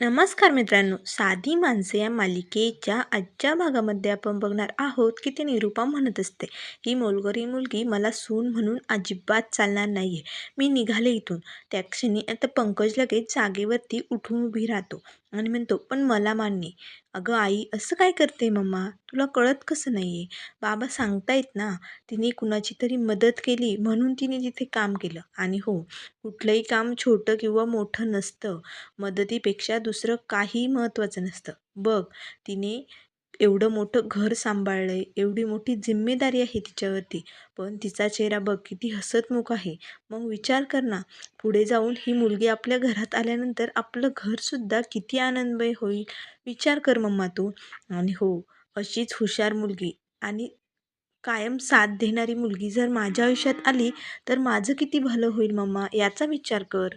नमस्कार मित्रांनो साधी माणसे या मालिकेच्या आजच्या भागामध्ये आपण बघणार आहोत की ती निरूपा म्हणत असते. ही मोलगरी मुलगी मला सून म्हणून अजिबात चालणार नाही आहे मी निघाले इथून. त्या क्षणी आता पंकज लगेच जागेवरती उठून उभी राहतो. आणि म्हणतो पण मला मान्य अगं आई असं काय करते मम्मा? तुला कळत कसं नाही आहे बाबा सांगतायत ना तिने कुणाची तरी मदत केली म्हणून तिने तिथे काम केलं. आणि हो कुठलंही काम छोटं किंवा मोठं नसतं. मदतीपेक्षा दुसरं काही महत्त्वाचं नसतं. बघ तिने एवढं मोठं घर सांभाळलं आहे एवढी मोठी जिम्मेदारी आहे तिच्यावरती पण तिचा चेहरा बघ किती हसतमुख आहे. मग विचार कर ना पुढे जाऊन ही मुलगी आपल्या घरात आल्यानंतर आपलं घरसुद्धा किती आनंदमय होईल? विचार कर मम्मा तू. आणि हो अशीच हुशार मुलगी आणि कायम साथ देणारी मुलगी जर माझ्या आयुष्यात आली तर माझं किती भलं होईल मम्मा याचा विचार कर.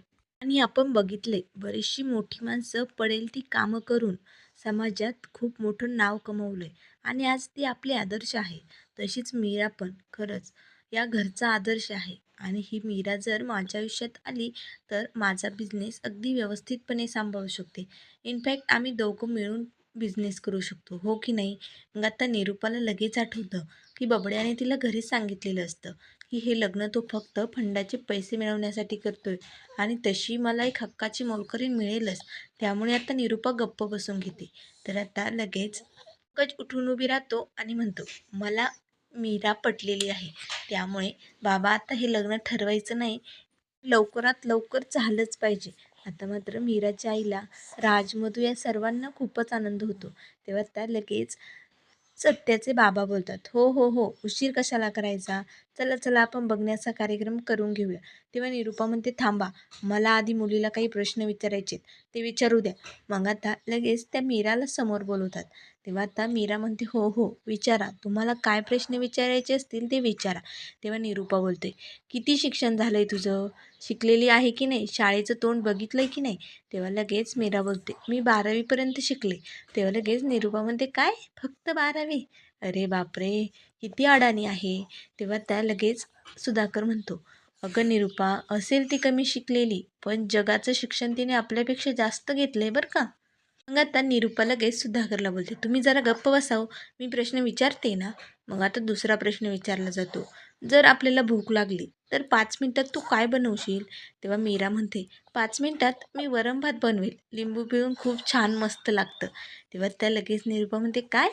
आणि आपण बघितले बरीचशी मोठी माणसं पडेल ती कामं करून. समाजात खूप मोठं नाव कमवलं आहे आणि आज ती आपले आदर्श आहे. तशीच मीरा पण खरंच या घरचा आदर्श आहे आणि ही मीरा जर माझ्या आयुष्यात आली तर माझा बिझनेस अगदी व्यवस्थितपणे सांभाळू शकते. इनफॅक्ट आम्ही दोघं मिळून बिझनेस करू शकतो हो की नाही? मग आता निरूपाला लगेच आठवतं की बबड्याने तिला घरीच सांगितलेलं असतं. की हे लग्न तो फक्त फंडाचे पैसे मिळवण्यासाठी करतोय आणि तशी मला एक हक्काची मोलकरी मिळेलच त्यामुळे आता निरूपा गप्प बसून घेते. तर आता लगेच कच उठून उभी राहतो आणि म्हणतो मला मीरा पटलेली आहे. त्यामुळे बाबा आता हे लग्न ठरवायचं नाही. लवकरात लवकर झालंच पाहिजे. आता मात्र मीराच्या आईला राजमधू या सर्वांना खूपच आनंद होतो. तेव्हा त्या लगेच सत्याचे बाबा बोलतात हो हो हो उशीर कशाला करायचा? चला चला आपण बघण्याचा कार्यक्रम करून घेऊया. तेव्हा निरूपा म्हणते थांबा मला आधी मुलीला काही प्रश्न विचारायचे ते विचारू द्या. मग आता लगेच त्या मीराला समोर बोलवतात. तेव्हा आता मीरा म्हणते हो हो विचारा. तुम्हाला काय प्रश्न विचारायचे असतील ते विचारा. तेव्हा निरूपा बोलते किती शिक्षण झालं आहे तुझं? शिकलेली आहे की नाही? शाळेचं तोंड बघितलं आहे की नाही? तेव्हा लगेच मीरा बोलते मी बारावीपर्यंत शिकले. तेव्हा लगेच निरूपा म्हणते काय? फक्त बारावी? अरे बापरे! किती अडाणी आहे. तेव्हा त्या लगेच सुधाकर म्हणतो अगं निरूपा असेल ती कमी शिकलेली पण जगाचं शिक्षण तिने आपल्यापेक्षा जास्त घेतलं आहे बरं का. मग आता निरूपा लगेच सुधाकरला बोलते तुम्ही जरा गप्प बसाव मी प्रश्न विचारते ना. मग आता दुसरा प्रश्न विचारला जातो जर आपल्याला भूक लागली तर पाच मिनटात तू काय बनवशील? तेव्हा मीरा म्हणते पाच मिनटात मी वरम भात बनवेल लिंबू पिळून खूप छान मस्त लागतं. तेव्हा त्या लगेच निरूपा म्हणते काय?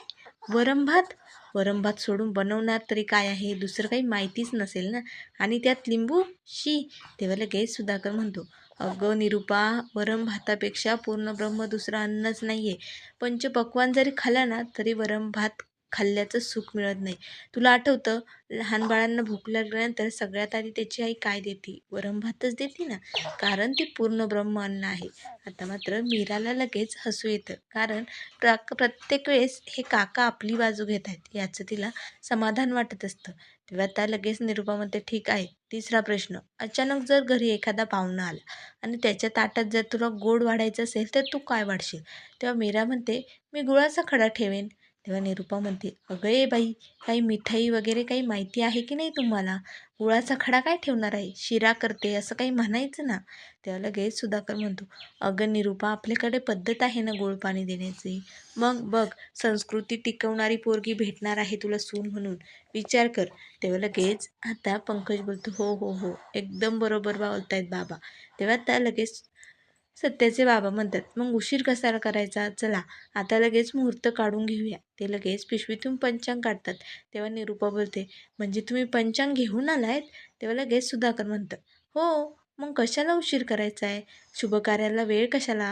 वरम भात? वरम भात सोडून बनवणार तरी काय आहे दुसरं काही माहितीच नसेल ना? आणि त्यात लिंबू शी तेव्हा लगेच सुधाकर म्हणतो. अगं निरूपा वरम भातापेक्षा पूर्ण ब्रह्म दुसरं अन्नच नाही आहे पंचपक्वान जरी खाल्ला ना तरी वरम भात खाल्ल्याचं सुख मिळत नाही. तुला आठवतं लहान बाळांना भूक लागल्यानंतर सगळ्यात आधी त्याची आई काय देते? वरम भातच देते ना? कारण ती पूर्ण ब्रह्म अन्न आहे. आता मात्र मीराला लगेच हसू येतं. कारण प्रा प्रत्येक वेळेस हे काका आपली बाजू घेत आहेत. याचं तिला समाधान वाटत असतं. तेव्हा त्या लगेच निरूपामध्ये ठीक आहे तिसरा प्रश्न. अचानक जर घरी एखादा पाहुणा आला आणि त्याच्या ताटात जर तुला गोड वाढायचं असेल तर तू काय वाढशील? तेव्हा मीरा म्हणते मी गुळाचा खडा ठेवेन. तेव्हा निरूपा म्हणते अगं ए बाई काही मिठाई वगैरे काही माहिती आहे की नाही तुम्हाला? गुळाचा खडा काय ठेवणार आहे? शिरा करते असं काही म्हणायचं ना? तेव्हा लगेच सुधाकर म्हणतो अगं निरूपा आपल्याकडे पद्धत आहे ना गोड पाणी देण्याची. मग बघ संस्कृती टिकवणारी पोरगी भेटणार आहे तुला सून म्हणून. विचार कर. तेव्हा लगेच आता पंकज बोलतो हो हो हो एकदम बरोबर बोलतायत बाबा. तेव्हा त्या लगेच सत्याचे बाबा म्हणतात मग उशीर कसा करायचा? चला आता लगेच मुहूर्त काढून घेऊया. ते लगेच पिशवीतून पंचांग काढतात. तेव्हा निरूपा बोलते म्हणजे तुम्ही पंचांग घेऊन आलायत? तेव्हा लगेच सुधाकर म्हणतं हो मग कशाला उशीर करायचा आहे शुभकार्याला वेळ कशाला?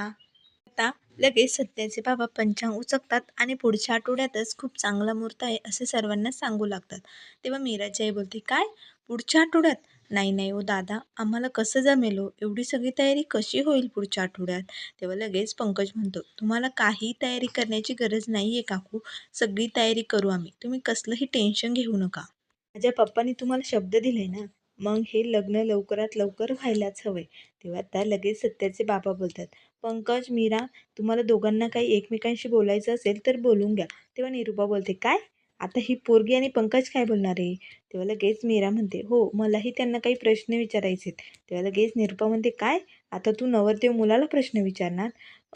आता लगेच सत्याचे बाबा पंचांग उचकतात आणि पुढच्या आठवड्यातच खूप चांगला मुहूर्त आहे असे सर्वांना सांगू लागतात. तेव्हा मीराची आई बोलते काय? पुढच्या आठवड्यात? नाही नाही ओ दादा आम्हाला कसं जमेल हो एवढी सगळी तयारी कशी होईल पुढच्या आठवड्यात? तेव्हा लगेच पंकज म्हणतो तुम्हाला काही तयारी करण्याची गरज नाही आहे काकू सगळी तयारी करू आम्ही. तुम्ही कसलंही टेन्शन घेऊ नका. माझ्या पप्पानी तुम्हाला शब्द दिले ना मग हे लग्न लवकरात लवकर व्हायलाच हवे तेव्हा त्या लगेच सत्याचे बाबा बोलतात पंकज मीरा तुम्हाला दोघांना काही एकमेकांशी बोलायचं असेल तर बोलून घ्या. तेव्हा निरूपा बोलते काय? आता ही पोरगी आणि पंकज काय बोलणार आहे? तेव्हा लगेच मीरा म्हणते. हो मलाही त्यांना काही प्रश्न विचारायचे आहेत. तेव्हा लगेच निरुपा म्हणते काय? आता तू नवरदेव मुलाला प्रश्न विचारणार?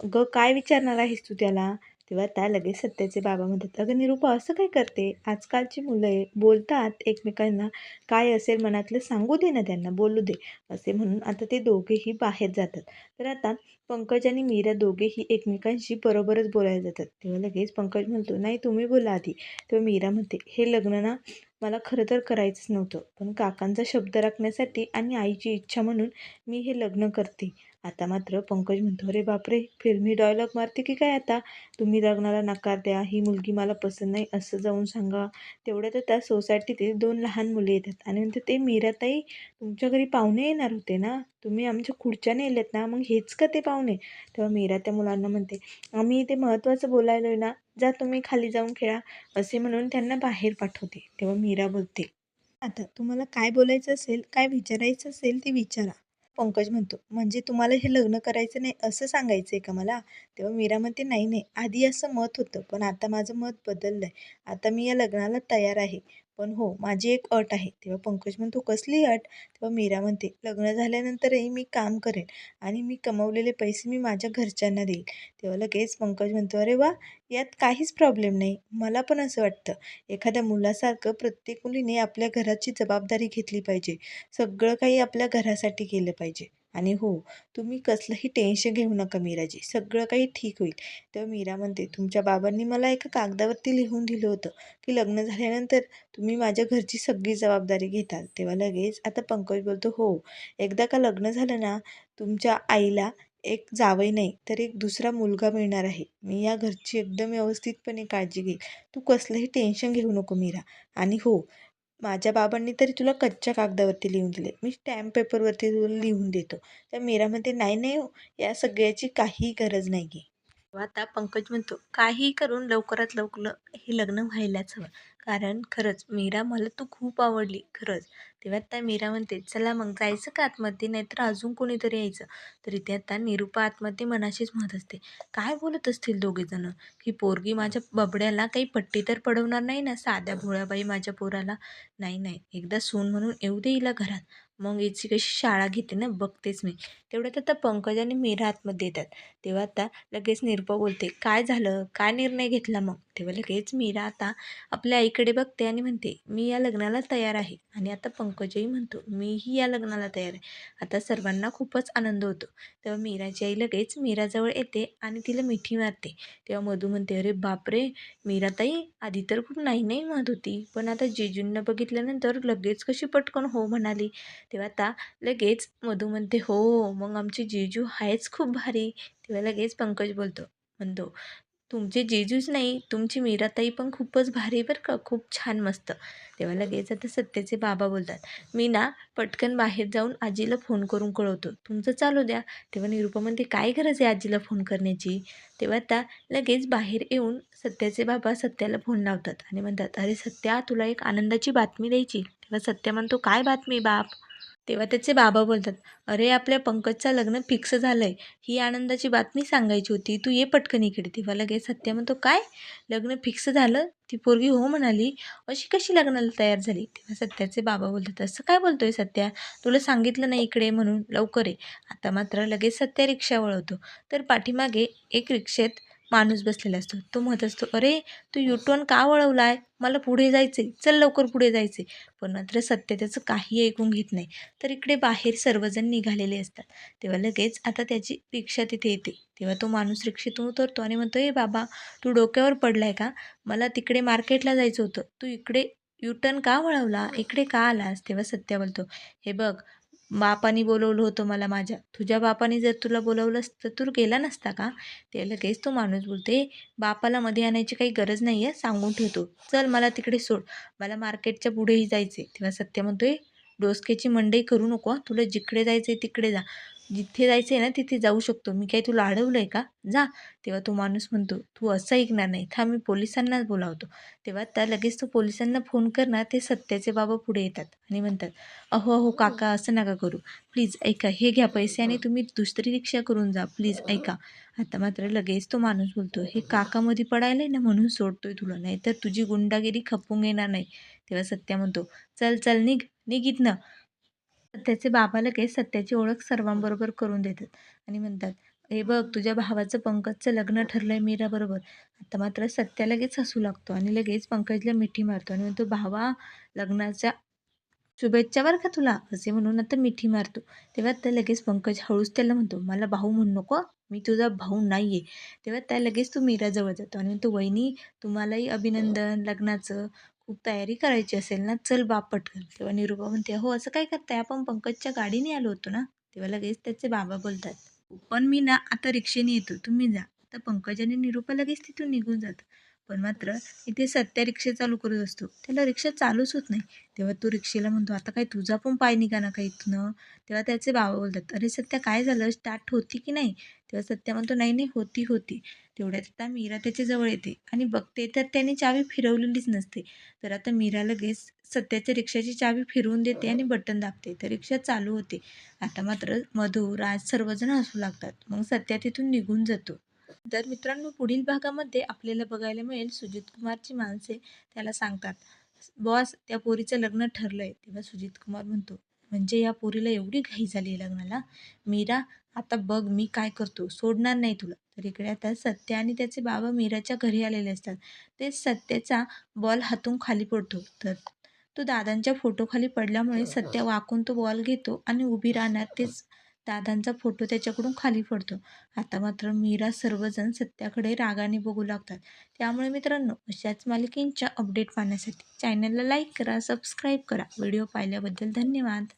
ग काय विचारणार आहेस तू त्याला? तेव्हा त्या लगेच सत्याचे बाबा म्हणतात अगं निरूपा असं काय करते? आजकालची मुलं बोलतात एकमेकांना काय असेल मनातलं सांगू दे ना त्यांना बोलू दे असे म्हणून आता ते दोघेही बाहेर जातात. तर आता पंकज आणि मीरा दोघेही एकमेकांशी बरोबरच बोलायला जातात. तेव्हा लगेच पंकज म्हणतो नाही तुम्ही बोला आधी. तेव्हा मीरा म्हणते हे लग्न ना मला खरं तर करायचंच नव्हतं पण काकांचा शब्द राखण्यासाठी आणि आईची इच्छा म्हणून मी हे लग्न करते. आता मात्र पंकज म्हणतो अरे बापरे फिल्मी डायलॉग मारते की काय आता? तुम्ही लग्नाला नकार द्या ही मुलगी मला पसंत नाही असं जाऊन सांगा. तेवढ्यात त्या सोसायटीतील दोन लहान मुले येतात आणि म्हणते ते मीराताई तुमच्या घरी पाहुणे येणार होते ना? तुम्ही आमच्या खुर्च्याने नेलेत ना? मग हेच का ते पाहुणे? तेव्हा मीरा त्या मुलांना म्हणते आम्ही ते महत्त्वाचं बोलायलो आहे ना? जा तुम्ही खाली जाऊन खेळा असे म्हणून त्यांना बाहेर पाठवते. तेव्हा मीरा बोलते आता तुम्हाला काय बोलायचं असेल काय विचारायचं असेल ते विचारा. पंकज म्हणतो म्हणजे तुम्हाला हे लग्न करायचं नाही असं सांगायचं आहे का मला? तेव्हा मीरा म्हणते नाही नाही आधी असं मत होतं पण आता माझं मत बदललं आहे आता मी या लग्नाला तयार आहे. पण हो माझी एक अट आहे. तेव्हा पंकज म्हणतो कसली अट? तेव्हा मीरा म्हणते लग्न झाल्यानंतरही मी काम करेन आणि मी कमवलेले पैसे मी माझ्या घरच्यांना देईल. तेव्हा लगेच पंकज म्हणतो अरे वा यात काहीच प्रॉब्लेम नाही. मला पण असं वाटतं एखाद्या मुलासारखं प्रत्येक मुलीने आपल्या घराची जबाबदारी घेतली पाहिजे. सगळं काही आपल्या घरासाठी केलं पाहिजे. आणि हो तुम्ही कसलंही टेन्शन घेऊ नका मीराजी सगळं काही ठीक होईल. तेव्हा मीरा म्हणते तुमच्या बाबांनी मला एका कागदावरती लिहून दिलं होतं की लग्न झाल्यानंतर तुम्ही माझ्या घरची सगळी जबाबदारी घेताल. तेव्हा लगेच आता पंकज बोलतो हो एकदा का लग्न झालं ना तुमच्या आईला एक जावई नाही तर एक दुसरा मुलगा मिळणार आहे. मी या घरची एकदम व्यवस्थितपणे काळजी घेईल. तू कसलंही टेन्शन घेऊ नको मीरा. आणि हो माझ्या बाबांनी तरी तुला कच्च्या कागदावरती लिहून दिले. मी स्टॅम्प पेपरवरती तुला लिहून देतो. त्या म्हणते नाही नाही हो या सगळ्याची काही गरज नाही आहे आता पंकज म्हणतो काही करून लवकरात लवकर हे लग्न व्हायलाच हवं. कारण खरंच मीरा मला तू खूप आवडली खरंच. तेव्हा त्या मीरा म्हणते चला मग जायचं का आतमध्ये? नाहीतर अजून कोणीतरी यायचं. तर इथे आता निरूपा आतमध्ये मनाशीच म्हणत असते काय बोलत असतील दोघेजणं की पोरगी माझ्या बबड्याला काही पट्टी तर पडवणार नाही ना साध्या भोळ्याबाई माझ्या पोराला? नाही नाही एकदा सून म्हणून येऊ दे हिला घरात. मग याची कशी शाळा घेते ना बघतेच मी. तेवढ्यात आता पंकज आणि मीरा आतमध्ये येतात. तेव्हा आता लगेच निरूपा बोलते काय झालं? काय निर्णय घेतला मग? तेव्हा म्हणजे लगेच मीरा आता आपल्या आईकडे बघते आणि म्हणते मी या लग्नाला तयार आहे. आणि आता पंकजही म्हणतो मीही या लग्नाला तयार आहे. आता सर्वांना खूपच आनंद होतो. तेव्हा मीराची आई लगेच मीराजवळ येते आणि तिला मिठी मारते. तेव्हा मधू म्हणते अरे बापरे! मीराताई आधी तर खूप नाही नाही म्हणत होती. पण आता जेजूंना बघितल्यानंतर लगेच कशी पटकन हो म्हणाली. तेव्हा आता लगेच मधू म्हणते हो मग आमची जेजू आहेच खूप भारी. तेव्हा लगेच पंकज बोलतो म्हणतो तुमचे जेजूच नाही तुमची मीराताई पण खूपच भारी बरं का खूप छान मस्त. तेव्हा लगेच आता सत्याचे बाबा बोलतात मी ना पटकन बाहेर जाऊन आजीला फोन करून कळवतो. तुमचं चालू द्या. तेव्हा निरूपा म्हणते काय गरज आहे आजीला फोन करण्याची? तेव्हा आता लगेच बाहेर येऊन सत्याचे बाबा सत्याला फोन लावतात आणि म्हणतात अरे सत्या तुला एक आनंदाची बातमी द्यायची. तेव्हा सत्या म्हणतो काय बातमी बाप? तेव्हा त्याचे बाबा बोलतात अरे आपल्या पंकजचं लग्न फिक्स झालं आहे ही आनंदाची बातमी सांगायची होती. तू ये पटकन इकडे. तेव्हा लगेच सत्या म्हणतो काय? लग्न फिक्स झालं? ती पोरगी हो म्हणाली. अशी कशी लग्नाला तयार झाली? तेव्हा सत्याचे बाबा बोलतात असं काय बोलतोय सत्या? तुला सांगितलं नाही इकडे म्हणून? लवकर आहे आता मात्र लगेच सत्या रिक्षा वळवतो. तर पाठीमागे एक रिक्षेत माणूस बसलेला असतो. तो म्हणत असतो अरे तू युटर्न का वळवला आहे मला पुढे जायचे चल लवकर पुढे जायचे पण मात्र सत्य त्याचं काही ऐकून घेत नाही. तर इकडे बाहेर सर्वजण निघालेले असतात. तेव्हा लगेच आता त्याची रिक्षा तिथे येते. तेव्हा तो माणूस रिक्षेतून उतरतो आणि म्हणतो ए बाबा तू डोक्यावर पडलाय का? मला तिकडे मार्केटला जायचं होतं. तू इकडे युटर्न का वळवला? इकडे का आलास? तेव्हा सत्या बोलतो हे बघ बापानी बोलवलं होतं मला माझ्या. तुझ्या बापाने जर तुला बोलवलंस तर तू गेला नसता का? ते लगेच तो माणूस बोलते बापाला मध्ये आणायची काही गरज नाही आहे सांगून ठेवतो. चल मला तिकडे सोड. मला मार्केटच्या पुढेही जायचे तेव्हा सत्य म्हणतोय डोसक्याची मंडई करू नको तुला जिकडे जायचं आहे तिकडे जा. जिथे जायचं आहे ना तिथे जाऊ शकतो. मी काही तुला अडवलं आहे का? जा. तेव्हा तो माणूस म्हणतो तू असं ऐकणार नाही. था मी पोलिसांनाच बोलावतो. तेव्हा त्या लगेच तो पोलिसांना फोन करणार ते सत्याचे बाबा पुढे येतात आणि म्हणतात अहो अहो काका असं नका करू. प्लीज ऐका हे घ्या पैसे आणि तुम्ही दुसरी रिक्षा करून जा. प्लीज ऐका. आता मात्र लगेच तो माणूस बोलतो हे काकामध्ये पडायला ना म्हणून सोडतोय तुला. नाही तर तुझी गुंडागिरी खपून येणार नाही. तेव्हा सत्या म्हणतो चल चल निघ. निघित ना सत्याचे बाबा लगेच सत्याची ओळख सर्वांबरोबर करून देतात. आणि म्हणतात हे बघ तुझ्या भावाचं पंकजचं लग्न ठरलंय मीराबरोबर. आता मात्र सत्या लगेच हसू लागतो आणि लगेच पंकजला मिठी मारतो आणि म्हणतो भावा लग्नाच्या शुभेच्छा बरं का तुला? असे म्हणून आता मिठी मारतो. तेव्हा त्या लगेच पंकज हळूच त्याला म्हणतो मला भाऊ म्हणू नको मी तुझा भाऊ नाही आहे तेव्हा त्या लगेच तो मीराजवळ जातो आणि म्हणतो वहिनी तुम्हालाही अभिनंदन लग्नाचं. खूप तयारी करायची असेल ना चल बाप पटकन. तेव्हा निरूपा म्हणते हो असं काय करताय? आपण पंकजच्या गाडीने आलो होतो ना? तेव्हा लगेच त्याचे बाबा बोलतात पण मी ना आता रिक्षेने येतो तुम्ही जा. आता पंकज आणि निरूपा लगेच तिथून निघून जातं पण मात्र इथे सत्या रिक्षा चालू करत असतो. त्याला रिक्षा चालूच होत नाही. तेव्हा तो रिक्षेला म्हणतो आता काय तुझा पण पाय निघा ना का इथनं? तेव्हा त्याचे बाबा बोलतात अरे सत्या काय झालं? स्टार्ट होती की नाही? तेव्हा सत्या म्हणतो नाही नाही होती होती. तेवढ्यात आता मीरा त्याच्याजवळ येते. आणि बघते तर त्याने चावी फिरवलेलीच नसते. तर आता मीरा लगेच सत्याच्या रिक्षाची चावी फिरवून देते आणि बटन दाबते. तर रिक्षा चालू होते. आता मात्र मधू राज सर्वजण हसू लागतात. मग सत्या तिथून निघून जातो. तर मित्रांनो पुढील भागामध्ये आपल्याला बघायला मिळेल सुजित कुमारची माणसे. त्याला सांगतात बॉस त्या पोरीचं लग्न ठरलं आहे तेव्हा सुजित कुमार म्हणतो म्हणजे या पोरीला एवढी घाई झाली आहे लग्नाला? मीरा आता बघ मी काय करतो सोडणार नाही तुला. तर इकडे आता सत्य आणि त्याचे बाबा मीराच्या घरी आलेले असतात. ते सत्याचा बॉल हातून खाली पडतो. तर तो दादांच्या फोटोखाली पडल्यामुळे सत्य वाकून तो बॉल घेतो आणि उभी राहणार तेच दादांचा फोटो त्याच्याकडून खाली पडतो. आता मात्र मीरा सर्वजण सत्याकडे रागाने बघू लागतात. त्यामुळे मित्रांनो अशाच मालिकेंच्या अपडेट पाहण्यासाठी चॅनलला लाईक करा सबस्क्राईब करा. व्हिडिओ पाहिल्याबद्दल धन्यवाद.